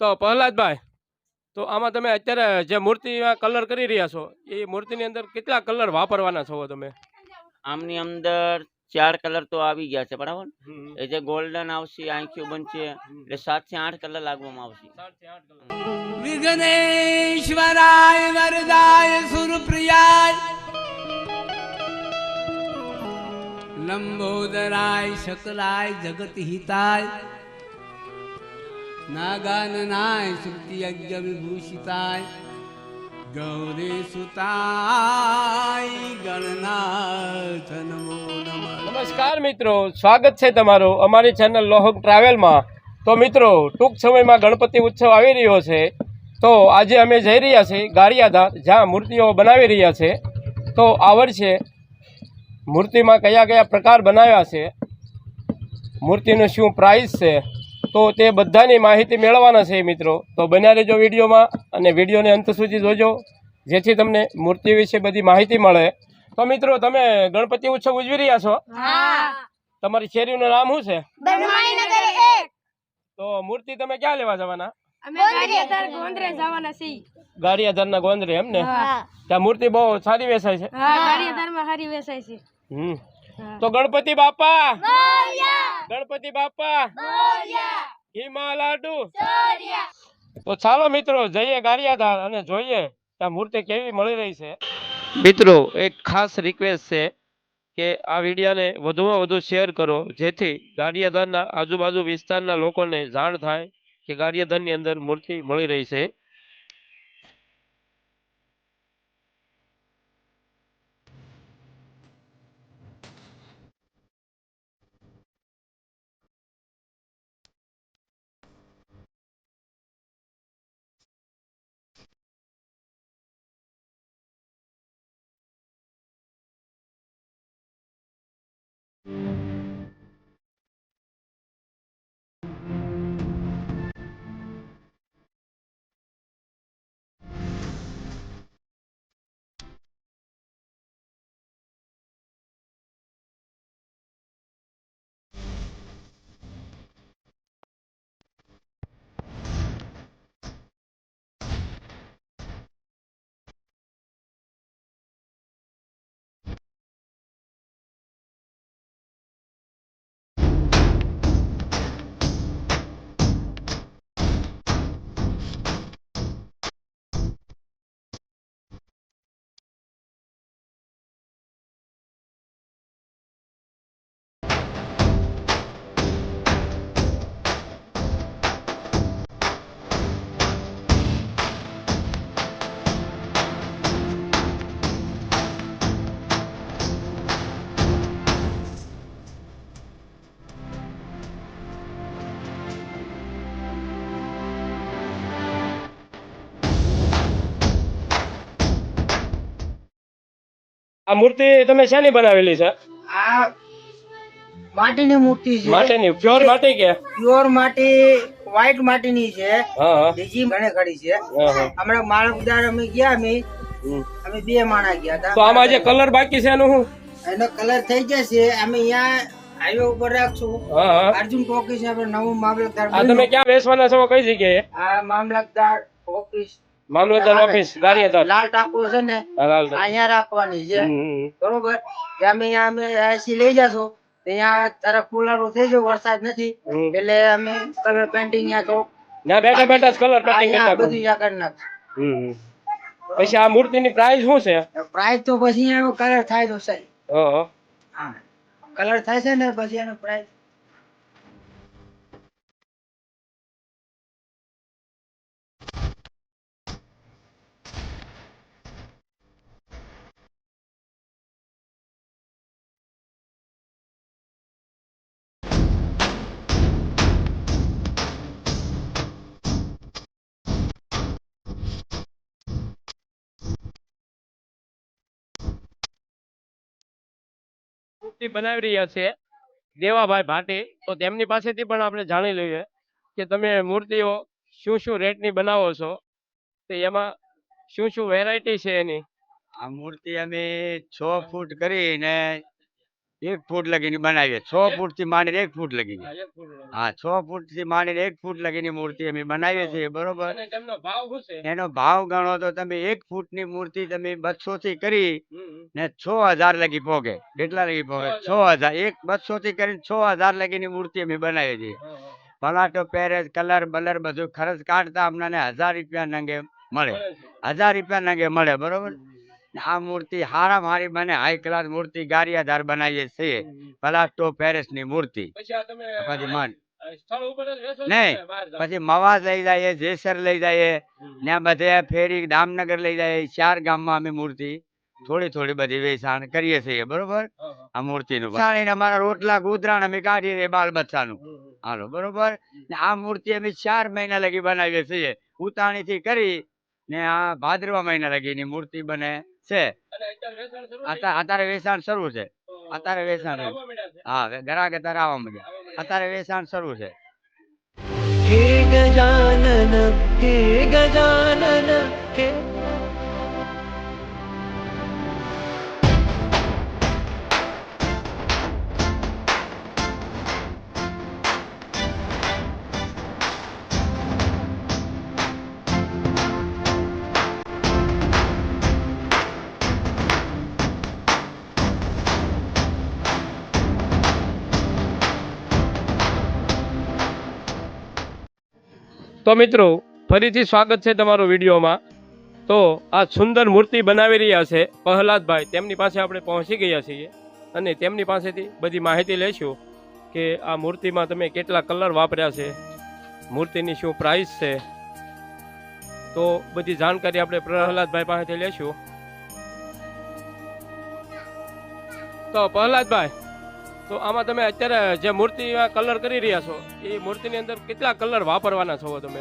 તો પ્રહલાદભાઈ તો આમાં તમે અત્યારે જે મૂર્તિમાં કલર કરી રહ્યા છો એ મૂર્તિની અંદર કેટલા કલર વાપરવાના છો તમે? આમની અંદર ચાર કલર તો આવી ગયા છે બરાબર? એ જે ગોલ્ડન આવશે આંખ્યું બનશે એટલે સાતથી આઠ કલર લાગવામાં આવશે. વિઘ્નેશ્વરાય વરદાય સુરપ્રિયાય. લંબોદરાય શકલાય જગત હિતાય. યજ્ઞ વિભૂષિતાય ગૌરી સુતાય ગણનાથ નમો નમસ્કાર મિત્રો સ્વાગત છે તમારું અમારી ચેનલ લોહક ટ્રાવેલમાં તો મિત્રો, ટૂંક સમયમાં ગણપતિ ઉત્સવ આવી રહ્યો છે. તો આજે અમે જઈ રહ્યા છીએ ગારિયાધાર, જ્યાં મૂર્તિઓ બનાવી રહ્યા છે. તો આ વર્ષે મૂર્તિમાં કયા કયા પ્રકાર બનાવ્યા છે? મૂર્તિનું શું પ્રાઇસ છે? તો તે બધાની માહિતી મેળવવાના છે મિત્રો. તો બન્યા રહેજો વિડીયોમાં અને વિડીયોને અંત સુધી જોજો જેથી તમને મૂર્તિ વિશે બધી માહિતી મળે. તો મિત્રો તમે ગણપતિ ઉત્સવ ઉજવી રહ્યા છો? તમારી શેરીનું નામ શું છે? તો મૂર્તિ તમે ક્યાં લેવા જવાના? અમે ગારિયાધાર ગોંદરે જવાના છીએ. ગારિયાધારના ગોંદરે એમ ને? ત્યાં મૂર્તિ બહુ સારી વેસાય વેચાય છે. હમ. તો ગણપતિ બાપા. ગણપતિ બાપા. હિમા લાડુ તો ચાલો મિત્રો જઈએ ગારિયાધાર અને જોઈએ આ મૂર્તિ કેવી મળી રહી છે. મિત્રો એક ખાસ રિક્વેસ્ટ છે કે આ વિડીયાને વધુમાં વધુ શેર કરો જેથી ગારિયાધારના આજુબાજુ વિસ્તારના લોકોને જાણ થાય કે ગારિયાધારની અંદર મૂર્તિ મળી રહી છે. આ મૂર્તિ તમે શેની બનાવેલી છે? આ માટીની મૂર્તિ છે. માટીની? પ્યોર માટી કે? પ્યોર માટી વ્હાઈટ માટીની છે. બીજી મને ખડી છે. હમણાં માળકદાર અમે ગયા અમે. અમે બે માણા ગયા હતા. તો આમાં જે કલર બાકી છે એનું હું એનો કલર થઈ જશે. અમે અહીંયા હાઈવે ઉપર રાખશું. અર્જુન ટોકીસ આપણે નવું મામલતદાર આ તમે ક્યાં બેસવાના છો કઈ જગ્યાએ આ મામલતદાર ઓફિસ મામલતદાર ઓફિસ ગારિયાધાર લાલ ટાપુ છે ને અહીંયા રાખવાની છે. બરોબર? કે અમે અમે એસી લઈ જશો તો અહીંયા કુલારો થઈ ગયો વરસાદ નથી. એટલે અમે કલર પેન્ટિંગ ત્યાં તો ના બેઠા બેઠા કલર પેન્ટિંગ કરતા બધું અહીંયા કરી નાખ. પછી આ મૂર્તિની પ્રાઇસ શું છે? પ્રાઇસ તો પછી એનો કલર થાય તો સહી કલર થાય છે ને પછી એનો પ્રાઇસ મૂર્તિ બનાવી રહ્યા છે, દેવાભાઈ ભાટી, તો તેમની પાસેથી પણ આપણે જાણી લઈએ કે તમે મૂર્તિઓ શું શું રેટની બનાવો છો, તો એમાં શું શું વેરાયટી છે એની? આ મૂર્તિ અમે છ ફૂટ કરીને એક ફૂટ લગીની બનાવીએ. છ ફૂટથી માંડીને એક ફૂટ લગીની. હા છ ફૂટથી માંડીને એક ફૂટ લગીની મૂર્તિ અમે બનાવીએ છીએ બરોબર? એનો ભાવ ગણો તો તમે એક ફૂટની મૂર્તિ તમે બસો થી કરી ને છ હજાર લગી પોગે કેટલા લગી પોગે છ હજાર. એક બસો થી કરીને છ હજાર લગીની મૂર્તિ અમે બનાવીએ છીએ. પલાટો પેરેજ કલર બલર બધું ખર્ચ કાઢતા અમને હજાર રૂપિયા નંગે મળે. મળે હજાર રૂપિયા નંગે મળે બરોબર? આ મૂર્તિ હારા મારી મને હાઈ ક્લાસ મૂર્તિ ગારિયાધાર બનાવીએ છીએ. પલાસ્ટો પેરેસની મૂર્તિ. પછી મન. નહીં. મવાજ લઈ જઈએ જેસર લઈ જઈએ ને બધે ફેરી દામનગર લઈ જઈએ ચાર ગામમાં અમે મૂર્તિ થોડી થોડી બધી વેચાણ કરીએ છીએ બરોબર. આ મૂર્તિનું વેચાણીને અમારા રોટલા ગુદરાણ અમે કાઢીએ છીએ બાલ બચ્ચાનું નું. હાલો બરોબર? ને આ મૂર્તિ અમે ચાર મહિના લગી બનાવીએ છીએ. ઉતાણી થી કરી ને આ ભાદરવા મહિના લગીની મૂર્તિ બને. છે. અત્યારે વેચાણ શરૂ છે. અત્યારે વેચાણ હા ગ્રાહક અત્યારે આવવા મળ્યા અત્યારે વેચાણ શરૂ છે. હે ગજાનન હે ગજાનન હે તો મિત્રો, ફરીથી સ્વાગત છે તમારું વિડીયોમાં. તો આ સુંદર મૂર્તિ બનાવી રહ્યા છે પ્રહલાદભાઈ. તેમની પાસે આપણે પહોંચી ગયા છીએ અને તેમની પાસેથી બધી માહિતી લઈશું કે આ મૂર્તિમાં તમે કેટલા કલર વાપર્યા છે, મૂર્તિની શું પ્રાઇસ છે. તો બધી જાણકારી આપણે પ્રહલાદભાઈ પાસેથી લઈશું. તો પ્રહલાદભાઈ તો આમાં તમે અત્યારે જે મૂર્તિ કલર કરી રહ્યા છો એ મૂર્તિની અંદર કેટલા કલર વાપરવાના છો તમે?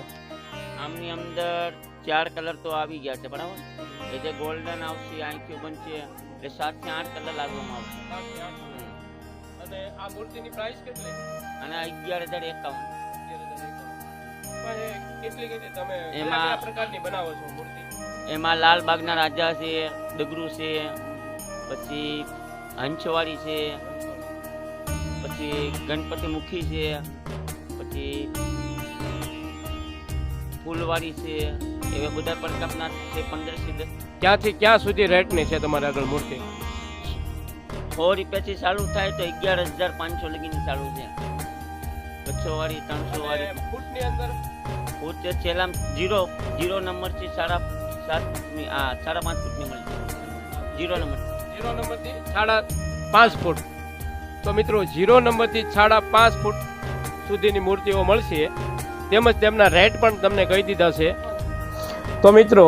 આમની અંદર ચાર કલર તો આવી ગયા છે બરાબર? એ જે ગોલ્ડન આવશે આંખ્યું બનશે એટલે સાતથી આઠ કલર લાગવામાં આવશે. અને આ મૂર્તિની પ્રાઇસ કેટલી? અને અગિયાર હજાર એકાવન. કેટલી કેટલી તમે એમાં- પ્રકારની બનાવો છો મૂર્તિ? એમાં લાલબાગના રાજા છે ડગરુ છે પછી હંસવાળી છે પછી ગણપતિ મુખી છે પછી ફૂલવાળી છે એવા બધા પ્રકારના છે પંદરથી દસ ક્યાંથી ક્યાં સુધી રેટની છે તમારે આગળ મૂર્તિ? સો રૂપિયાથી ચાલુ થાય તો અગિયાર હજાર પાંચસો લગીની ચાલુ છે. બસો વાળી ત્રણસો વાળી ફૂટની અંદર? ફૂટ છેલ્લા જીરો જીરો નંબરથી સાડા સાત ફૂટની આ સાડા પાંચ ફૂટની મળી. Zero number. જીરો નંબરથી? સાડા પાંચ ફૂટ. તો મિત્રો ઝીરો નંબરથી સાડા પાંચ ફૂટ સુધીની મૂર્તિઓ મળશે. તેમજ તેમના રેટ પણ તમને કહી દીધા છે. તો મિત્રો,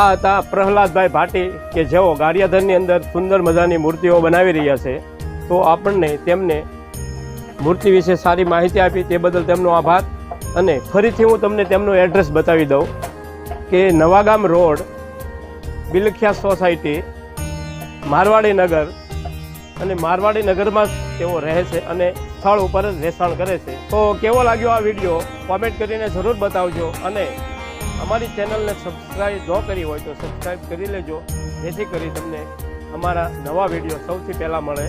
આ હતા પ્રહલાદભાઈ ભાટી કે જેઓ ગારિયાધરની અંદર સુંદર મજાની મૂર્તિઓ બનાવી રહ્યા છે. તો આપણને તેમને મૂર્તિ વિશે સારી માહિતી આપી તે બદલ તેમનો આભાર. અને ફરીથી હું તમને તેમનું એડ્રેસ બતાવી દઉં કે નવાગામ રોડ, બિલખિયા સોસાયટી, મારવાડી નગર અને મારવાડી નગરમાં જ તેઓ રહે છે અને સ્થળ ઉપર જ રહેઠાણ કરે છે. તો કેવો લાગ્યો આ વીડિયો? કોમેન્ટ કરીને જરૂર બતાવજો અને અમારી ચેનલને સબસ્ક્રાઈબ ન કરી હોય તો સબસ્ક્રાઈબ કરી લેજો. જેથી કરી તમને અમારા નવા વીડિયો સૌથી પહેલાં મળે.